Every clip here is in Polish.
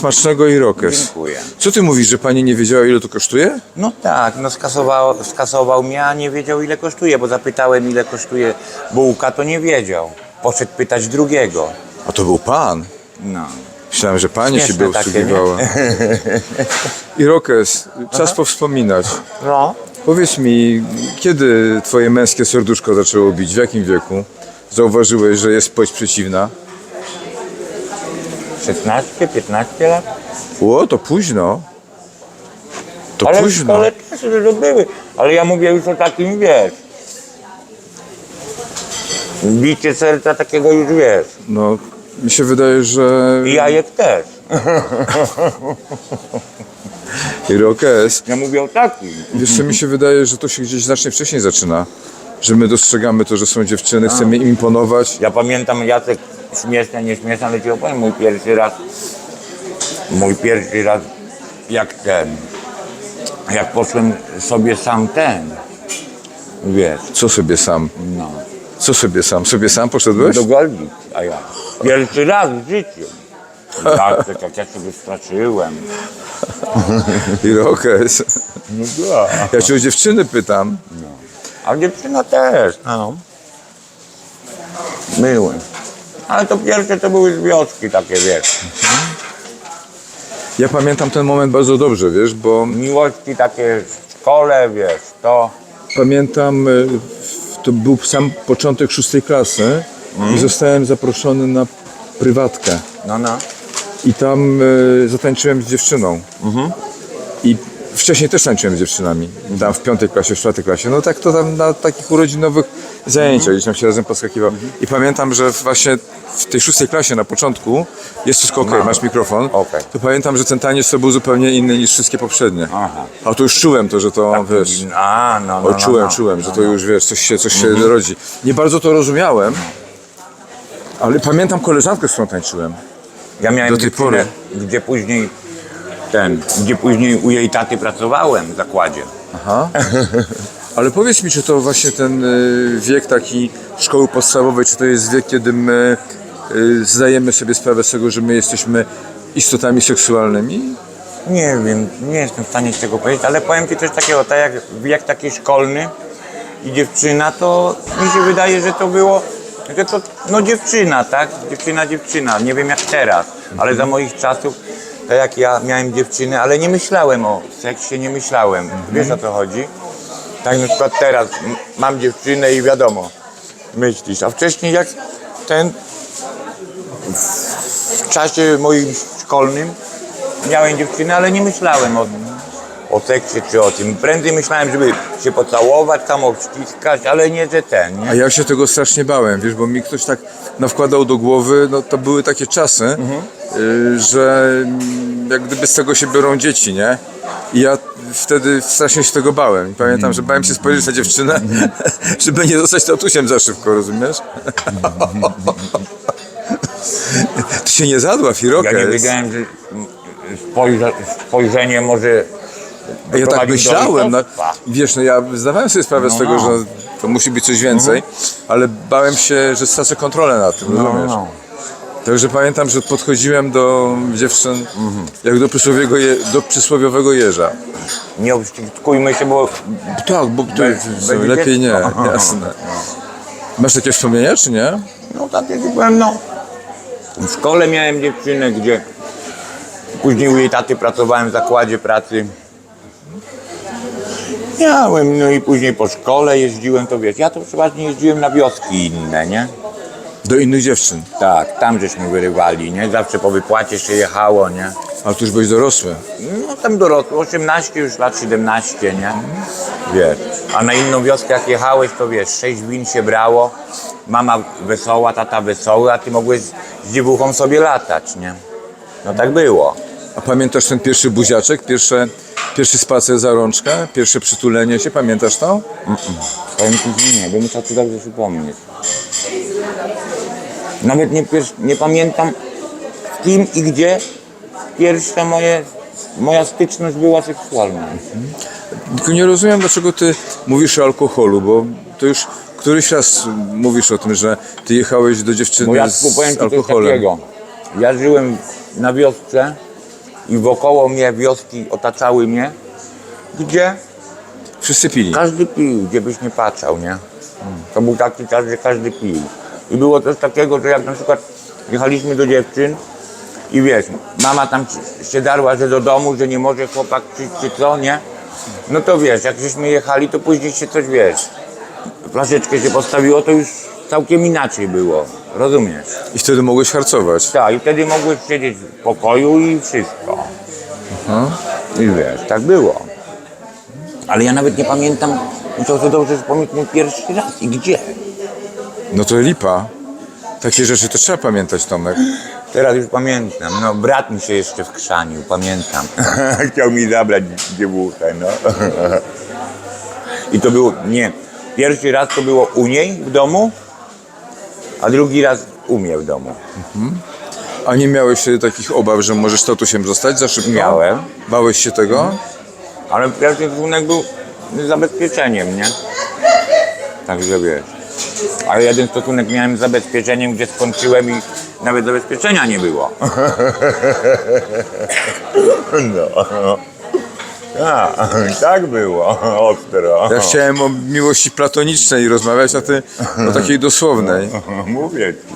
Smacznego i rokes. Dziękuję. Co ty mówisz, że pani nie wiedziała ile to kosztuje? No tak, no skasował, skasował mnie, a nie wiedział ile kosztuje, bo zapytałem ile kosztuje bułka, to nie wiedział. Poszedł pytać drugiego. A to był pan. No. Myślałem, że pani Śmieszne siebie takie, obsługiwała. Irokes, czas powspominać. No. Powiedz mi, kiedy twoje męskie serduszko zaczęło bić? W jakim wieku? Zauważyłeś, że jest płeć przeciwna? 16, 15 lat? O, to późno. To ale w późno. szkole też były. Ale ja mówię już o takim, wiesz. Bicie serca takiego już wiesz. No, mi się wydaje, że I jajek też. Irokes, Ja mówię o takim. jeszcze mi się wydaje, że to się gdzieś znacznie wcześniej zaczyna. Że my dostrzegamy to, że są dziewczyny, chcemy im imponować. Ja pamiętam Jacek, śmieszne, nieśmieszne, ale ci opowiem mój pierwszy raz. Mój pierwszy raz, jak ten, jak poszłem sobie sam ten, wiesz, Co sobie sam? no, Co sobie sam? Sobie sam poszedłeś? do Goldi, a ja pierwszy raz w życiu. Tak, tak jak ja się wystraszyłem. Irokes. No tak. Ja cię o dziewczyny pytam. A dziewczyna też, no. Były. Ale to pierwsze to były związki takie, wiesz, Ja pamiętam ten moment bardzo dobrze, wiesz, bo miłości takie w szkole, wiesz, to... pamiętam, e, w- to był sam początek szóstej klasy i zostałem zaproszony na prywatkę. No, no. I tam e, zatańczyłem z dziewczyną. I wcześniej też tańczyłem z dziewczynami. Tam w piątej klasie, w czwartej klasie. No tak to tam na takich urodzinowych zajęciach, gdzieś tam się razem poskakiwał. I pamiętam, że właśnie w tej szóstej klasie na początku, jest wszystko okej, masz mikrofon, Okej. to pamiętam, że ten taniec to był zupełnie inny niż wszystkie poprzednie. Aha. A to już czułem to, że to, wiesz... A, no, no, O, no, czułem, no. czułem, że to już wiesz, coś się, coś się rodzi. Nie bardzo to rozumiałem, ale pamiętam koleżankę, z którą tańczyłem. Ja miałem Do tej dziewczynę, pory. gdzie później ten, gdzie później u jej taty pracowałem w zakładzie. Aha. Ale powiedz mi, czy to właśnie ten y, wiek taki szkoły podstawowej, czy to jest wiek, kiedy my y, zdajemy sobie sprawę z tego, że my jesteśmy istotami seksualnymi? Nie wiem, nie jestem w stanie z tego powiedzieć, ale powiem Ci coś takiego, tak jak wiek taki szkolny i dziewczyna, to mi się wydaje, że to było, że to, no dziewczyna, tak? Dziewczyna, dziewczyna, nie wiem jak teraz, ale za moich czasów, tak jak ja miałem dziewczynę, ale nie myślałem o seksie, nie myślałem, wiesz o co chodzi? Tak na przykład teraz mam dziewczynę i wiadomo, myślisz, a wcześniej jak ten, w czasie moim szkolnym miałem dziewczynę, ale nie myślałem o, o seksie czy o tym. Prędzej myślałem, żeby się pocałować, tam obściskać, ale nie, że ten, A nie? ja się tego strasznie bałem, wiesz, bo mi ktoś tak nawkładał do głowy, no to były takie czasy, y, że mm, jak gdyby z tego się biorą dzieci, nie? I ja wtedy strasznie się tego bałem. I pamiętam, że bałem się spojrzeć na dziewczynę, żeby nie zostać tatusiem za szybko, rozumiesz? Ty się nie zadła, Ja Firokes. nie wiedziałem, że spojrze, spojrzenie może Ja tak myślałem, no, wiesz, no ja zdawałem sobie sprawę z No, tego, no. że to musi być coś więcej, ale bałem się, że stracę kontrolę nad tym, No, rozumiesz? no. Także pamiętam, że podchodziłem do dziewczyn jak do przysłowiowego, je, do przysłowiowego jeża. Nie obściskujmy się, bo Tak, bo to będzie lepiej nie, dziecko. jasne. Masz takie wspomnienia, czy nie? No tak jak byłem, no. W szkole miałem dziewczynę, gdzie później u jej taty pracowałem w zakładzie pracy. Miałem, no i później po szkole jeździłem, to wiesz, ja to przeważnie jeździłem na wioski inne, nie? Do innych dziewczyn. Tak, tam żeśmy wyrywali, nie? Zawsze po wypłacie się jechało, nie? Ale tu już byłeś dorosły. No tam dorosły, 18 już lat, 17, nie? Wiesz, a na inną wioskę jak jechałeś, to wiesz, sześć win się brało, mama wesoła, tata wesoły, a ty mogłeś z dziewuchą sobie latać, nie? No tak było. A pamiętasz ten pierwszy buziaczek, pierwsze, pierwszy spacer za rączkę, pierwsze przytulenie się, pamiętasz to? Powiem ci, że nie, bym musiał ci dobrze przypomnieć. Nawet nie, pier- nie pamiętam z kim i gdzie pierwsza moje, moja styczność była seksualna. Tylko nie rozumiem, dlaczego ty mówisz o alkoholu, bo to już któryś raz mówisz o tym, że ty jechałeś do Bo dziewczyny ja z powiem ci coś alkoholem. takiego. Ja żyłem na wiosce i wokoło mnie wioski otaczały mnie, gdzie Wszyscy pili. każdy pił, gdzie byś nie patrzał, nie? To był taki czas, że każdy pił. I było coś takiego, że jak na przykład jechaliśmy do dziewczyn i wiesz, mama tam ci- się darła, że do domu, że nie może chłopak przyjść czy co, nie? No to wiesz, jak żeśmy jechali, to później się coś, wiesz, flaszeczkę się postawiło, to już całkiem inaczej było, rozumiesz? I wtedy mogłeś harcować. Tak, i wtedy mogłeś siedzieć w pokoju i wszystko. I wiesz, tak było. Ale ja nawet nie pamiętam, to co dobrze wspomnieć mój pierwszy raz i gdzie. No to lipa. Takie rzeczy to trzeba pamiętać, Tomek. Teraz już pamiętam, no brat mi się jeszcze wkrzanił, pamiętam. Chciał mi zabrać dziewuchę, no. I to było, nie, pierwszy raz to było u niej w domu, a drugi raz u mnie w domu. A nie miałeś wtedy takich obaw, że możesz statusem zostać za szybko? Miałem. Bałeś się tego? Ale pierwszy stosunek był zabezpieczeniem, nie? Także wiesz. Ale jeden stosunek miałem z zabezpieczeniem, gdzie skończyłem i nawet zabezpieczenia nie było. No. A, tak było, ostro. Ja chciałem o miłości platonicznej rozmawiać, a ty o takiej dosłownej. Mówię ci.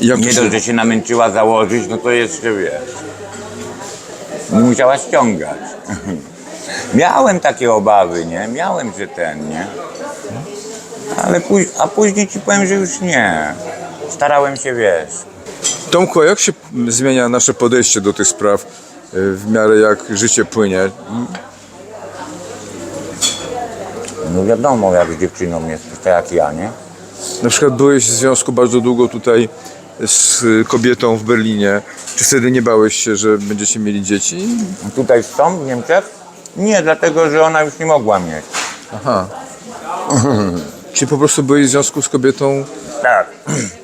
Jak to Nie się... dość, że się namęczyła założyć, no to jeszcze wiesz. Nie musiała ściągać. Miałem takie obawy, nie? Miałem, że ten, nie? Ale póź- a później ci powiem, że już nie. Starałem się, wiesz. Tomku, a jak się zmienia nasze podejście do tych spraw w miarę jak życie płynie? No wiadomo, jak z dziewczyną jest, tak jak ja, nie? Na przykład byłeś w związku bardzo długo tutaj z kobietą w Berlinie. Czy wtedy nie bałeś się, że będziecie mieli dzieci? Tutaj stąd, w Niemczech? Nie, dlatego, że ona już nie mogła mieć. Aha. Czy po prostu byłeś w związku z kobietą? Tak,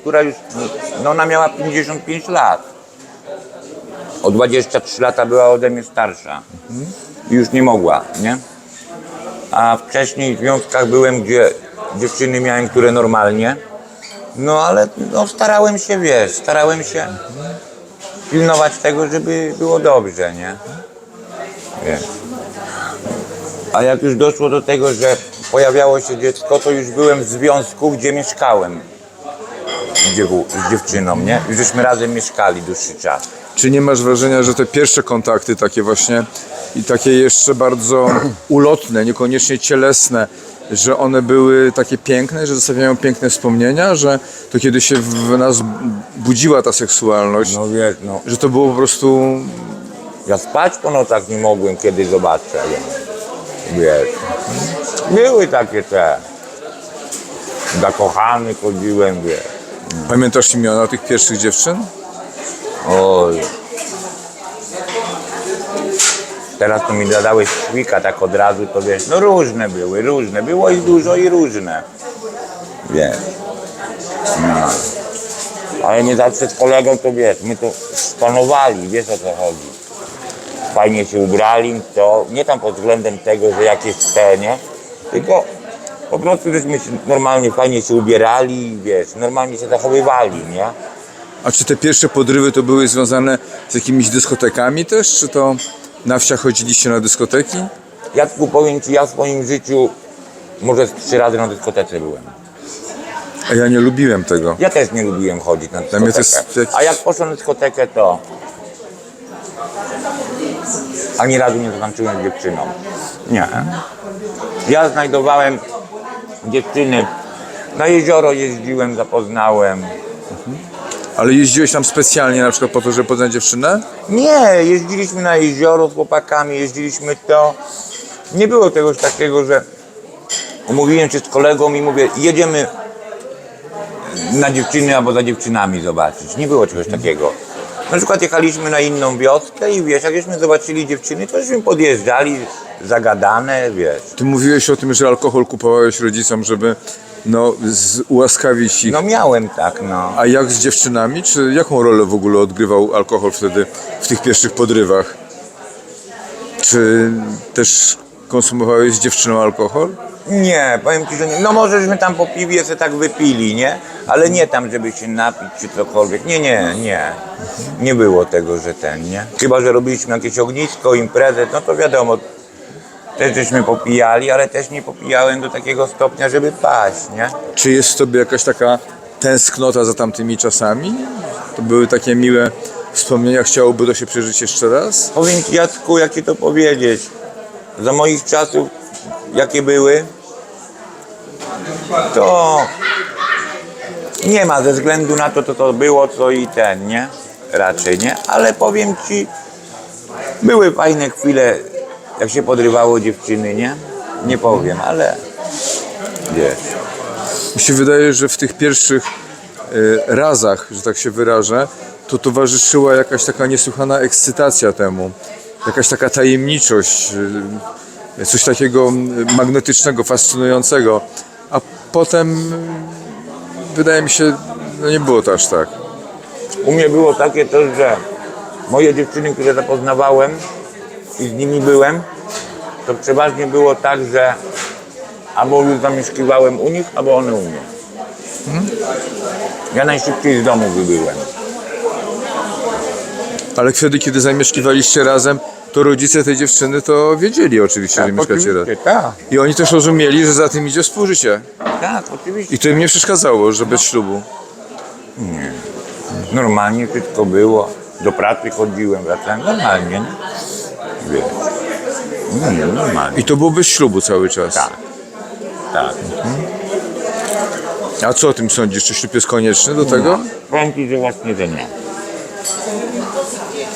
która już, no ona miała 55 lat. O 23 lata była ode mnie starsza. I już nie mogła, nie? A wcześniej w związkach byłem, gdzie dziewczyny miałem, które normalnie. No ale no, starałem się, wiesz, starałem się pilnować tego, żeby było dobrze, nie? Wiesz. A jak już doszło do tego, że pojawiało się dziecko, to już byłem w związku, gdzie mieszkałem z z dziewczyną, nie? Już żeśmy razem mieszkali dłuższy czas. Czy nie masz wrażenia, że te pierwsze kontakty takie właśnie i takie jeszcze bardzo ulotne, niekoniecznie cielesne, że one były takie piękne, że zostawiają piękne wspomnienia, że to kiedy się w nas budziła ta seksualność, No wiesz, no, że to było po prostu ja spać po nocach nie mogłem, kiedy zobaczę. Wiesz, były takie te. Zakochany chodziłem, wiesz. Pamiętasz imiona tych pierwszych dziewczyn? Oj. Teraz to mi dodałeś szwika tak od razu, to wiesz, no różne były, różne. Było ich dużo i różne. Wiesz. No. Ale nie zawsze z kolegą to wiesz, my to spanowali, wiesz o co chodzi. Fajnie się ubrali, to nie tam pod względem tego, że jakieś te? Tylko po prostu żeśmy się normalnie fajnie się ubierali, wiesz, normalnie się zachowywali, nie? A czy te pierwsze podrywy to były związane z jakimiś dyskotekami też? Czy to na wsiach chodziliście na dyskoteki? Jacku, powiem Ci, ja w swoim życiu może z trzy razy na dyskotece byłem. A ja nie lubiłem tego. Ja też nie lubiłem chodzić na Dla mnie to dyskotekę. jest jakiś- A jak poszłem na dyskotekę, to ani razu nie zatańczyłem z dziewczyną. Nie. Ja znajdowałem dziewczyny. Na jezioro jeździłem, zapoznałem. Ale jeździłeś tam specjalnie na przykład po to, żeby poznać dziewczynę? Nie, jeździliśmy na jezioro z chłopakami, jeździliśmy to. Nie było czegoś takiego, że umówiłem się z kolegą i mówię, jedziemy na dziewczyny albo za dziewczynami zobaczyć. Nie było czegoś takiego. Na przykład jechaliśmy na inną wioskę i wiesz, jak żeśmy zobaczyli dziewczyny, to żeśmy podjeżdżali, zagadane, wiesz. Ty mówiłeś o tym, że alkohol kupowałeś rodzicom, żeby no, z, ułaskawić ich. No miałem tak, no. A jak z dziewczynami? Czy jaką rolę w ogóle odgrywał alkohol wtedy w tych pierwszych podrywach? Czy też konsumowałeś z dziewczyną alkohol? Nie, powiem ci, że nie. No może żeśmy tam po piwie se tak wypili, nie? Ale nie tam, żeby się napić czy cokolwiek. Nie, nie, nie. Nie było tego, że ten, nie? Chyba, że robiliśmy jakieś ognisko, imprezę, no to wiadomo. Też żeśmy popijali, ale też nie popijałem do takiego stopnia, żeby paść, nie? Czy jest w tobie jakaś taka tęsknota za tamtymi czasami? To były takie miłe wspomnienia, chciałoby to się przeżyć jeszcze raz? Powiem ci, Jacku, jak ci to powiedzieć. Za moich czasów, jakie były, to nie ma ze względu na to, co to było, co i ten, nie? Raczej, nie? Ale powiem ci, były fajne chwile, jak się podrywało dziewczyny, nie? Nie powiem, ale wiesz. Mi się wydaje, że w tych pierwszych e, razach, że tak się wyrażę, to towarzyszyła jakaś taka niesłychana ekscytacja temu. Jakaś taka tajemniczość, e, coś takiego magnetycznego, fascynującego. A potem e, wydaje mi się, no nie było to aż tak. U mnie było takie też, że moje dziewczyny, które zapoznawałem i z nimi byłem, to przeważnie było tak, że albo już zamieszkiwałem u nich, albo one u mnie. Ja najszybciej z domu wybyłem. Ale wtedy, kiedy zamieszkiwaliście razem, to rodzice tej dziewczyny to wiedzieli oczywiście, że mieszkacie razem. tak, I oni też rozumieli, że za tym idzie współżycie. tak, oczywiście. I to im nie przeszkadzało, że bez ślubu. Normalnie wszystko było. Do pracy chodziłem, wracałem normalnie, nie? Wiesz. Nie, normalnie. I to było bez ślubu cały czas. Tak. Tak. A co o tym sądzisz? Czy ślub jest konieczny do tego? Powiem ci, że właśnie, że nie.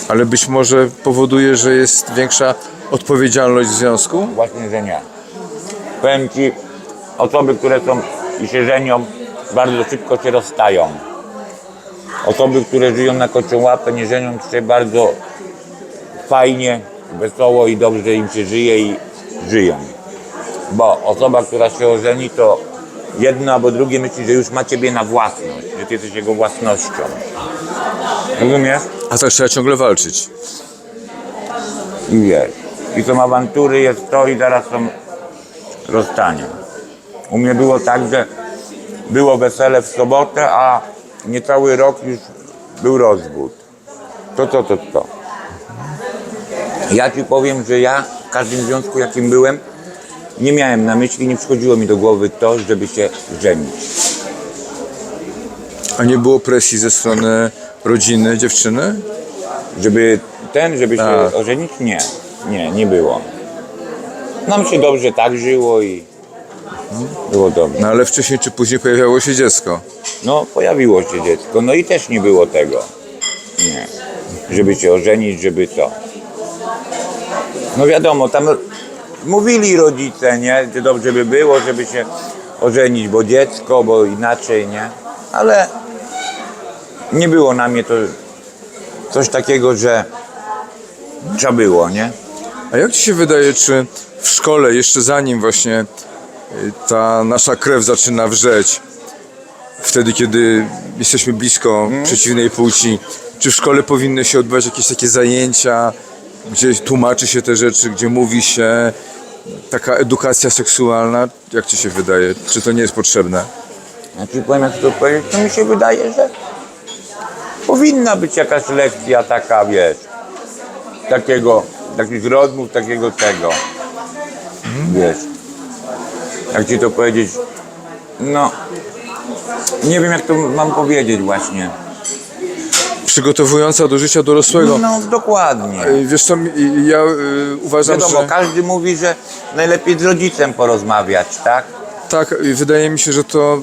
Ale być może powoduje, że jest większa odpowiedzialność w związku? Właśnie, że nie. Powiem Ci, osoby, które są i się żenią, bardzo szybko się rozstają. Osoby, które żyją na kocią łapę, nie żenią się bardzo fajnie, wesoło i dobrze im się żyje i żyją. Bo osoba, która się ożeni, to jedno albo drugie myśli, że już ma Ciebie na własność, że Ty jesteś jego własnością. Rozumiesz? A tak trzeba ciągle walczyć. I wiesz. I są awantury, jest to i zaraz są rozstania. U mnie było tak, że było wesele w sobotę, a niecały rok już był rozwód. To co, to co? Ja ci powiem, że ja w każdym związku, jakim byłem, nie miałem na myśli, nie przychodziło mi do głowy to, żeby się żenić. A nie było presji ze strony rodziny dziewczyny? Żeby ten, żeby się Tak. ożenić? Nie, nie, nie było. Nam się dobrze tak żyło i było dobrze. No ale wcześniej czy później pojawiało się dziecko. No, pojawiło się dziecko, no i też nie było tego. Nie. Żeby się ożenić, żeby to. No wiadomo, tam mówili rodzice, nie, że dobrze by było, żeby się ożenić, bo dziecko, bo inaczej, nie. Ale nie było na mnie to coś takiego, że trzeba było, nie? A jak ci się wydaje, czy w szkole, jeszcze zanim właśnie y, ta nasza krew zaczyna wrzeć, wtedy kiedy jesteśmy blisko przeciwnej płci, czy w szkole powinny się odbywać jakieś takie zajęcia, gdzie tłumaczy się te rzeczy, gdzie mówi się taka edukacja seksualna? Jak ci się wydaje? Czy to nie jest potrzebne? Ja ci powiem, jak to powiedzieć, to mi się wydaje, że powinna być jakaś lekcja taka, wiesz, takiego, takich rozmów, takiego tego, wiesz, jak ci to powiedzieć, no, nie wiem jak to mam powiedzieć właśnie. Przygotowująca do życia dorosłego. No, dokładnie. Y, Wiesz co, ja y, uważam, Wiadomo, że... każdy mówi, że najlepiej z rodzicem porozmawiać, tak? Tak, wydaje mi się, że to.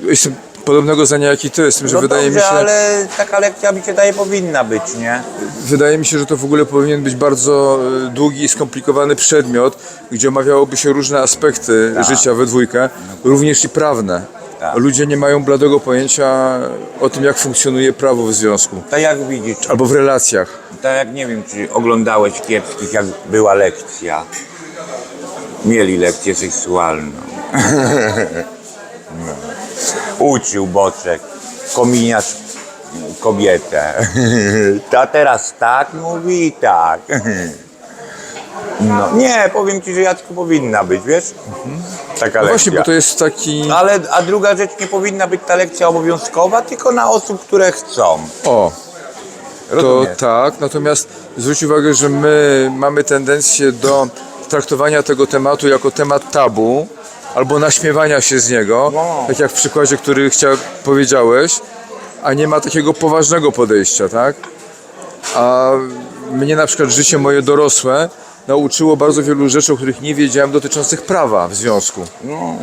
Jestem podobnego zdania jak i ty, z tym, że No wydaje dobrze, mi się. ale taka lekcja mi się daje powinna być, nie? Wydaje mi się, że to w ogóle powinien być bardzo y, długi i skomplikowany przedmiot, gdzie omawiałoby się różne aspekty życia we dwójkę, również i prawne. Tak. Ludzie nie mają bladego pojęcia o tym, jak funkcjonuje prawo w związku Tak jak widzisz, albo w relacjach. Tak jak nie wiem, czy oglądałeś kiepskich, jak była lekcja. Mieli lekcję seksualną. no. Uczył Boczek, kominiarz kobietę. Ta teraz tak mówi i tak. No, nie, powiem ci, że Jacku powinna być, wiesz? Taka Mhm. No lekcja. właśnie, bo to jest taki... Ale, a druga rzecz, nie powinna być ta lekcja obowiązkowa, tylko na osób, które chcą. O, to tak, natomiast zwróć uwagę, że my mamy tendencję do traktowania tego tematu jako temat tabu albo naśmiewania się z niego, No. tak jak w przykładzie, który chciał, powiedziałeś, a nie ma takiego poważnego podejścia, tak? A mnie na przykład życie moje dorosłe nauczyło bardzo wielu rzeczy, o których nie wiedziałem dotyczących prawa w związku. No,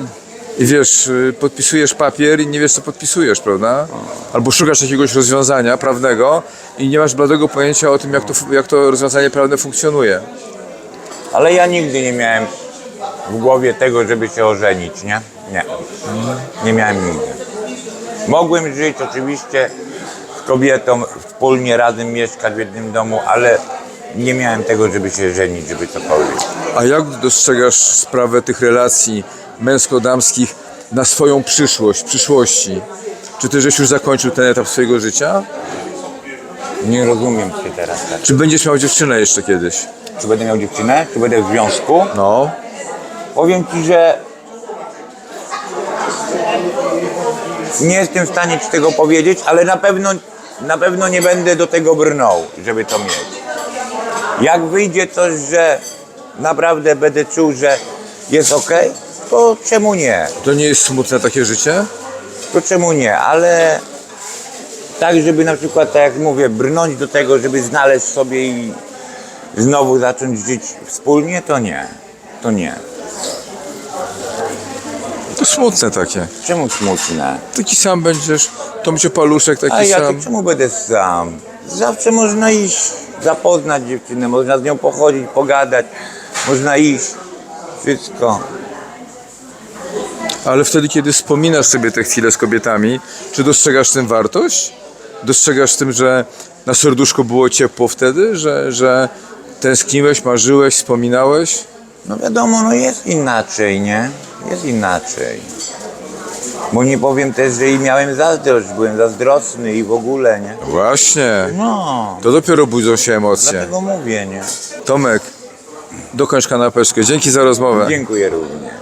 I wiesz, y, podpisujesz papier i nie wiesz, co podpisujesz, prawda? Albo szukasz jakiegoś rozwiązania prawnego i nie masz bladego pojęcia o tym, jak to, jak to rozwiązanie prawne funkcjonuje. ale ja nigdy nie miałem w głowie tego, żeby się ożenić, nie? Nie. Nie miałem nigdy. Mogłem żyć oczywiście z kobietą, wspólnie razem mieszkać w jednym domu, ale nie miałem tego, żeby się żenić, żeby cokolwiek. A jak dostrzegasz sprawę tych relacji męsko-damskich na swoją przyszłość, przyszłości? Czy ty żeś już zakończył ten etap swojego życia? Nie rozumiem cię teraz tak. Czy będziesz miał dziewczynę jeszcze kiedyś? Czy będę miał dziewczynę? Czy będę w związku? No. Powiem ci, że nie jestem w stanie ci tego powiedzieć, ale na pewno, na pewno nie będę do tego brnął, żeby to mieć. Jak wyjdzie coś, że naprawdę będę czuł, że jest ok, to czemu nie? To nie jest smutne takie życie? To czemu nie? Ale tak, żeby na przykład, tak jak mówię, brnąć do tego, żeby znaleźć sobie i znowu zacząć żyć wspólnie, to nie. To nie. To smutne takie. Czemu smutne? Taki sam będziesz, to będzie paluszek taki A ja sam. to czemu będę sam? Zawsze można iść, zapoznać dziewczynę, można z nią pochodzić, pogadać, można iść, wszystko. Ale wtedy, kiedy wspominasz sobie te chwile z kobietami, czy dostrzegasz w tym wartość? Dostrzegasz w tym, że na serduszko było ciepło wtedy, że, że tęskniłeś, marzyłeś, wspominałeś? No wiadomo, no jest inaczej, nie? Jest inaczej. Bo nie powiem też, że i miałem zazdrość, byłem zazdrosny i w ogóle, nie? Właśnie. No, To dopiero budzą się emocje. dlatego mówię, nie? Tomek, dokończ kanapeczkę. Dzięki za rozmowę. Dziękuję również.